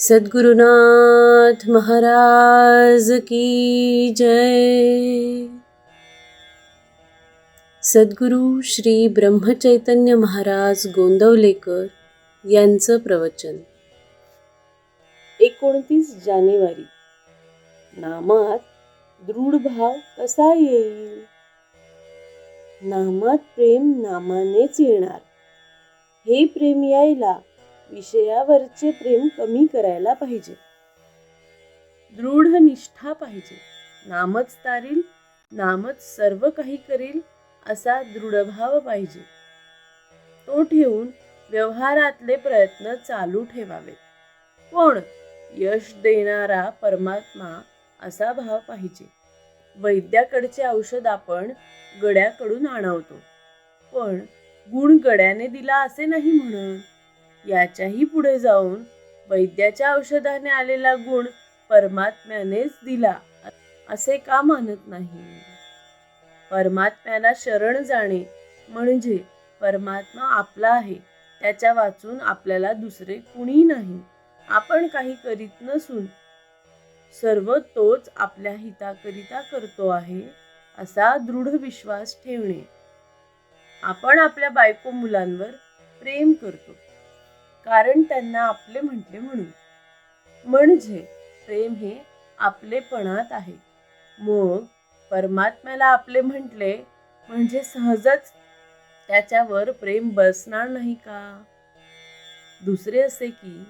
सद्गुरुनाथ महाराज की जय। सद्गुरु श्री ब्रह्मचैतन्य महाराज गोंदवलेकर यांचं प्रवचन. एकोणतीस जानेवारी. नामात दृढ भाव कसा येईल? नामात प्रेम नामानेच येणार. हे प्रेम यायला विषयावरचे प्रेम कमी करायला पाहिजे. दृढ निष्ठा पाहिजे. नामच तारील नामच सर्व काही करील असा दृढभाव पाहिजे. तो ठेवून व्यवहारातले प्रयत्न चालू ठेवावे पण यश देणारा परमात्मा असा भाव पाहिजे. वैद्याकडचे औषध आपण गड्याकडून आणवतो. पण गुण गड्याने दिला असे नाही म्हणून याच्याही पुढे जाऊन वैद्याच्या औषधाने आलेला गुण परमात्म्यानेच दिला असे का मानत नाही? परमात्म्याला शरण जाणे म्हणजे परमात्मा आपला आहे त्याच्या वाचून आपल्याला दुसरे कुणी नाही. आपण काही करीत नसून सर्व तोच आपल्या हिताकरिता करतो आहे असा दृढ विश्वास ठेवणे. आपण आपल्या बायको मुलांवर प्रेम करतो. कारण त्यांना आपले म्हटले म्हणून. म्हणजे प्रेम हे आपलेपणात आहे. मग परमात्म्याला आपले म्हटले म्हणजे सहजच त्याच्यावर प्रेम बसणार नाही का? दुसरे असे की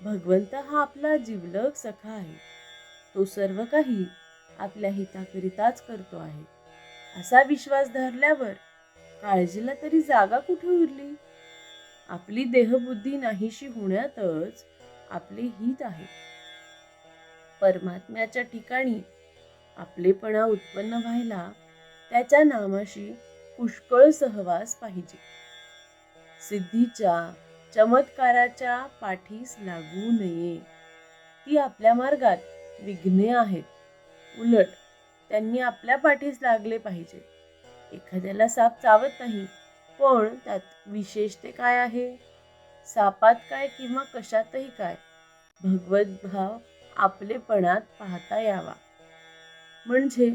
भगवंत हा आपला जिवलग सखा आहे. तो सर्व काही आपल्या हिताकरिताच करतो आहे. असा विश्वास धरल्यावर काळजीला तरी जागा कुठे उरली? आपली देहबुद्धी नाहीशी होण्यातच आपले हित आहे. परमात्म्याच्या ठिकाणी आपलेपणा उत्पन्न व्हायला त्याच्या नामाशी पुष्कळ सहवास पाहिजे. सिद्धीच्या चमत्काराच्या पाठीस लागू नये. ती आपल्या मार्गात विघ्ने आहेत. उलट त्यांनी आपल्या पाठीस लागले पाहिजे. एखाद्याला साप चावत नाही पण त्यात विशेष ते काय आहे? सापात काय किंवा कशातही काय? भगवत भाव आपलेपणात पाहता यावा. म्हणजे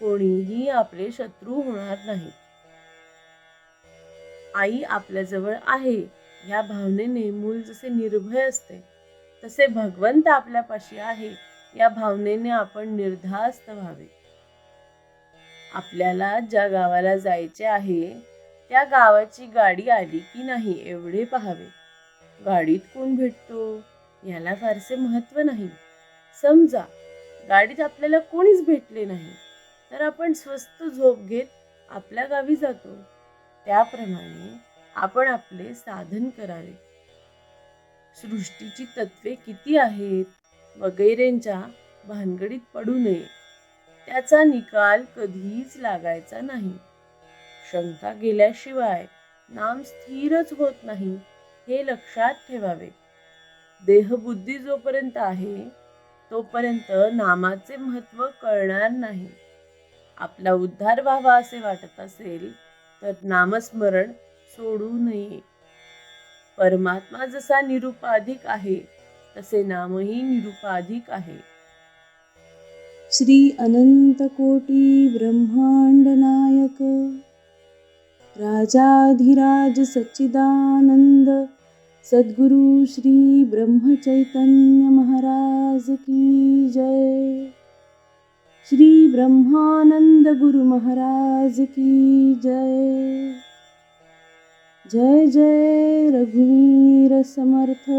कोणीही आपले शत्रू होणार नाही. आई आपल्याजवळ आहे. या भावनेने मूल जसे निर्भय असते तसे भगवंत आपल्यापाशी आहे. या भावनेने आपण निर्धास्त व्हावे. आपल्याला ज्या गावाला जायचे आहे त्या गावाची गाडी आली की नाही एवढे पहावे. गाडीत कोण भेटतो? याला फारसे महत्त्व नाही. समजा गाडीत आपल्याला कोणीच भेटले नाही तर आपण स्वस्त झोप घेत आपल्या गावी जातो. त्याप्रमाणे आपण आपले साधन करावे. सृष्टीची तत्वे किती आहेत? वगैरेंच्या भानगडीत पडू नये. त्याचा निकाल कधीच लागायचा नाही. शंका गेल्याशिवाय नाम स्थिरच होत नाही हे लक्षात ठेवावे. देहबुद्धी जोपर्यंत आहे तोपर्यंत नामाचे महत्त्व कळणार नाही. आपला उद्धार व्हावा असे वाटत असेल तर नामस्मरण सोडू नये. परमात्मा जसा निरुपाधिक आहे तसे नामही निरुपाधिक आहे. श्री अनंत कोटी ब्रह्मांड नायक राजाधिराज सच्चिदानंद सद्गुरु श्री ब्रह्मचैतन्य महाराज की जय। श्री ब्रह्मानंद गुरु महाराज की जय। जय जय रघुवीर समर्थ